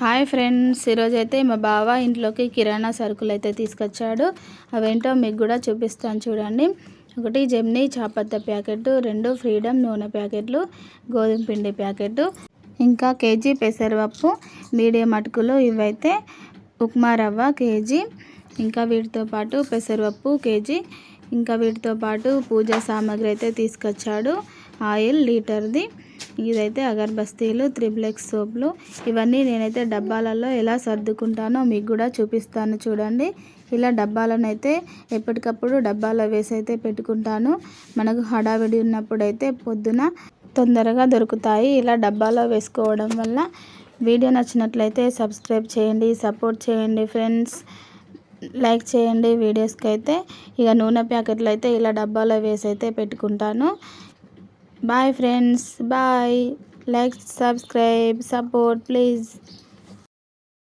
Hi friends ఈరోజు అయితే మా బావ ఇంట్లోకి కిరాణా సరుకులు అయితే తీసుకొచ్చాడు. అవేంటో మీకు కూడా చూపిస్తాను చూడండి. ఒకటి జెమ్నీ చాపత్త ప్యాకెట్ రెండు ఫ్రీడమ్ నూనె ప్యాకెట్లు గోధుమ పిండి ప్యాకెట్ ఇంకా కేజీ పెసరపప్పు మీడియం అటుకులు ఇవైతే ఉప్మా రవ్వ కేజీ ఇంకా వీటితో పాటు పెసరపప్పు కేజీ ఇంకా వీటితో పాటు పూజా సామాగ్రి అయితే తీసుకొచ్చాడు. ఆయిల్ లీటర్ది. ఇదైతే అగర్బస్తీలు త్రిబ్లెక్స్ సోప్లు. ఇవన్నీ నేనైతే డబ్బాలలో ఎలా సర్దుకుంటానో మీకు కూడా చూపిస్తాను చూడండి. ఇలా డబ్బాలను అయితే ఎప్పటికప్పుడు డబ్బాలో వేసి అయితే పెట్టుకుంటాను. మనకు హడావిడి ఉన్నప్పుడు అయితే పొద్దున తొందరగా దొరుకుతాయి. ఇలా డబ్బాలో వేసుకోవడం వల్ల వీడియో నచ్చినట్లయితే సబ్స్క్రైబ్ చేయండి సపోర్ట్ చేయండి ఫ్రెండ్స్. లైక్ చేయండి వీడియోస్కి అయితే ఇక నూనె ప్యాకెట్లు అయితే ఇలా డబ్బాలో వేసి అయితే పెట్టుకుంటాను. Bye friends bye like subscribe support please